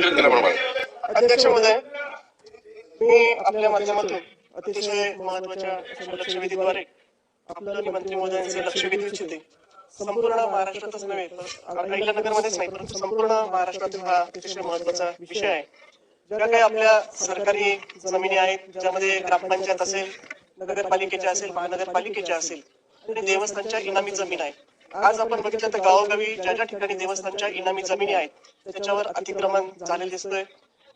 अध्यक्ष महोदय मी आपल्या माध्यमातून अतिशय महत्त्वाच्या लक्षवेधीद्वारे आपलं आणि मंत्री महोदयांचे लक्ष वेधू इच्छिते संपूर्ण महाराष्ट्रातच नव्हे तर अहिल्यानगरमध्येच नाही परंतु संपूर्ण महाराष्ट्रातील हा अतिशय महत्त्वाचा विषय आहे. ज्या काही आपल्या सरकारी जमिनी आहेत ज्यामध्ये ग्रामपंचायत असेल नगरपालिकेच्या असेल महानगरपालिकेच्या असेल आणि देवस्थानच्या इनामी जमीन आहे. आज आपण बघितलं तर गावोगावी ज्या ज्या ठिकाणी देवस्थानच्या इनामी जमिनी आहेत त्याच्यावर अतिक्रमण झालेलं दिसतंय.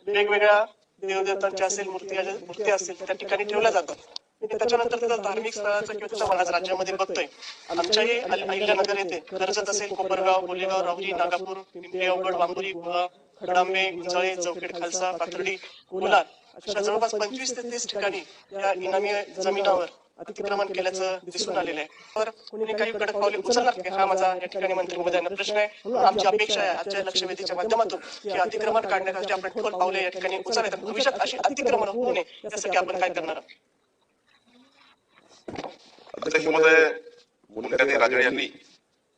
वेगवेगळ्या देवदेवतांच्या असेल मूर्ती मूर्ती असतील त्या ठिकाणी ठेवल्या जातात. त्याच्यानंतर तिथं धार्मिक स्थळाचा किंवा त्याचा मला राज्यामध्ये बघतोय. आमच्याही अहिल्यानगर येथे कर्जत असेल कोपरगाव बोलेगाव रावली नागापूर देवगड बांबुरी गुहा खडांबे गुंजाळे चौकेट खालसा पाथर्डी कोलार अशा जवळपास पंचवीस ते तीस ठिकाणी या इनामी जमिनावर अतिक्रमण केल्याचं दिसून आलेलं आहे. तर कुणी काही कडक पावले उचलणार की हा माझा या ठिकाणी मंत्री महोदयांना प्रश्न आहे. म्हणून आमची अपेक्षा आहे आजच्या लक्षवेधीच्या माध्यमातून की अतिक्रमण काढण्यासाठी आपण ठोस पावले या ठिकाणी उचलायचं भविष्यात अशी अतिक्रमण होऊ नये यासाठी आपण काय करणार? अध्यक्ष महोदय राजळे यांनी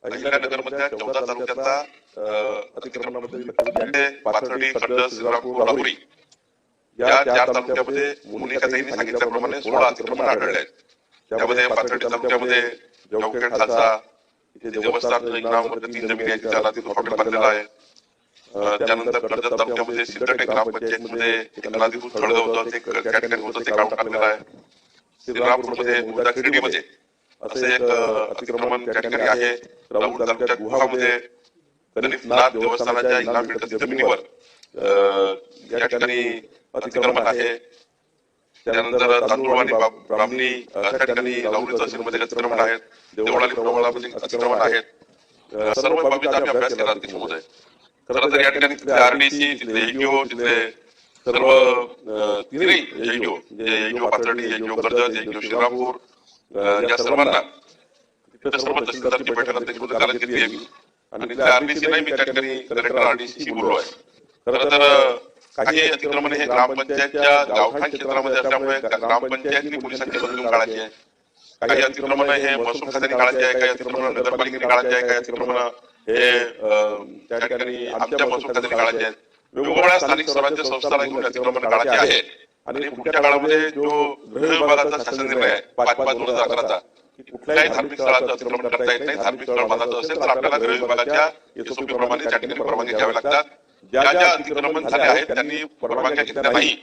अहिल्यानगर मधल्या चौदा तालुक्याचा अं, अतिक्रमणामध्ये लक्षवेधी पाथर्डी खड्ड श्रीरामपूर राहुरी. या चार तालुक्यामध्ये मुनिकाताईंनी सांगितल्याप्रमाणे सोळा अतिक्रमण आढळले आहेत. त्यामध्ये पाथर्डी तालुक्यामध्ये जवखेड खालसा इथे देवस्थान इनाममध्ये तीन जमिनी आहेत त्याला तिथून हॉटेल बांधलेलं आहे. त्यानंतर कर्जत तालुक्यामध्ये सिद्धटे ग्रामपंचायतमध्ये एक अनाधिकृत स्थळ होतं ते त्या ठिकाणी होतं ते काढून टाकलेलं आहे. श्रीरामपूरमध्ये मुर्दा खिरडीमध्ये असे एक अतिक्रमण ठिकाणी आहे. राऊर तालुक्याच्या गुहामध्ये गणितनाथ देवस्थानाच्या इनामपेठाच्या जमिनीवर या ठिकाणी अतिक्रमण आहे त्यानंतर तांदूळवाडी ब्राह्मणी त्या ठिकाणी राऊरी तहसीलमध्ये अतिक्रमण आहेत. देवळाली प्रवळामध्ये अतिक्रमण आहेत. सर्व बाबीचा आम्ही अभ्यास केला महोदय खरं तर या ठिकाणी तिथले आरडीसी तिथले एनजीओ तिथले सर्व तिन्ही NGO NGO Pathardi NGO Karjat NGO Shrirampur या सर्वांना तिथे सर्व तहसीलदारची बैठक कालच घेतली मी आणि तिथल्या आरडीसी नाही मी त्या ठिकाणी कलेक्टर आरडीसी बोललो आहे. खरं तर काही अतिक्रमण हे ग्रामपंचायतच्या गावठाण क्षेत्रामध्ये असल्यामुळे ग्रामपंचायतीने पोलिसांची बदलून काढायची आहे. काही अतिक्रमण हे महसूल खात्याने काढायचे आहे काही अतिक्रमण नगरपालिकेने काढायचे आहे काही अतिक्रमण हे त्या ठिकाणी आमच्या महसूल खात्याने काढायचे. आहेत वेगवेगळ्या स्थानिक स्वराज्य संस्थांना घेऊन अतिक्रमण काढायचे आहे. आणि पुढच्या काळामध्ये जो गृह विभागाचा शासन निर्णय आहे पाच पाच दोन हजार अकराचा कुठल्याही धार्मिक स्थळाचं अतिक्रमण करता येत नाही. धार्मिक स्थळ बांधायचं असेल तर आपल्याला गृह विभागाच्या प्रमाणे त्या ठिकाणी परवानगी घ्याव्या लागतात ज्या ज्या अतिक्रमण झाले आहेत त्यांनी परवानग्या घेतल्या नाही.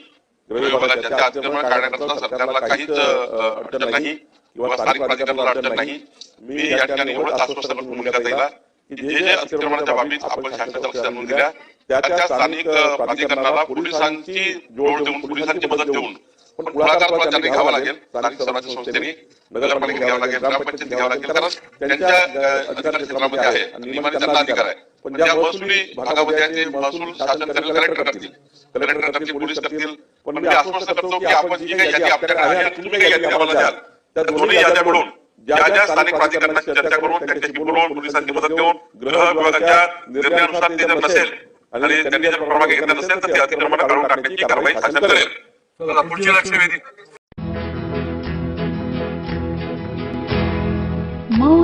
त्या अतिक्रमण काढण्याकरता सरकारला काहीच अडचण नाही किंवा स्थानिक प्राधिकरणाला अडचण नाही. मी या ठिकाणी एवढंच आश्वस्त करतो मुलाखतीला की जे जे अतिक्रमणाच्या बाबतीत आपण शासनाच्या लक्षात आणून दिल्या त्या त्या स्थानिक प्राधिकरणाला पोलिसांची जोड देऊन पोलिसांची मदत देऊन पण पुढाकार पण त्यांनी घ्यावा लागेल? स्थानिक स्वराज्य संस्थेने नगरपालिका घ्यावं लागेल ग्रामपंचायत घ्यावं लागेल कारण त्यांच्या अधिकार क्षेत्रामध्ये आहे आणि नियमाने त्यांना अधिकार आहे पण ज्या महसुली भागामध्ये आहे ते महसूल शासन करेल कलेक्टर करतील. कलेक्टर करतील पोलीस करतील. पण मी आश्वस्त करतो की आपण जी काही यादी आपल्याकडे आहे आणि तुम्ही काही यादी आम्हाला द्याल. त्या दोन्ही याद्या मिळून ज्या ज्या स्थानिक प्राधिकरणाची चर्चा करून त्यांच्याशी बोलवून पोलिसांची मदत घेऊन गृह विभागाच्या निर्णयानुसार ते जर नसेल आणि त्यांनी जर परवानगी घेतली नसेल तर ते अतिक्रमण काढून टाकण्याची कारवाई शासन करेल. पुढची लक्षवेधी मौज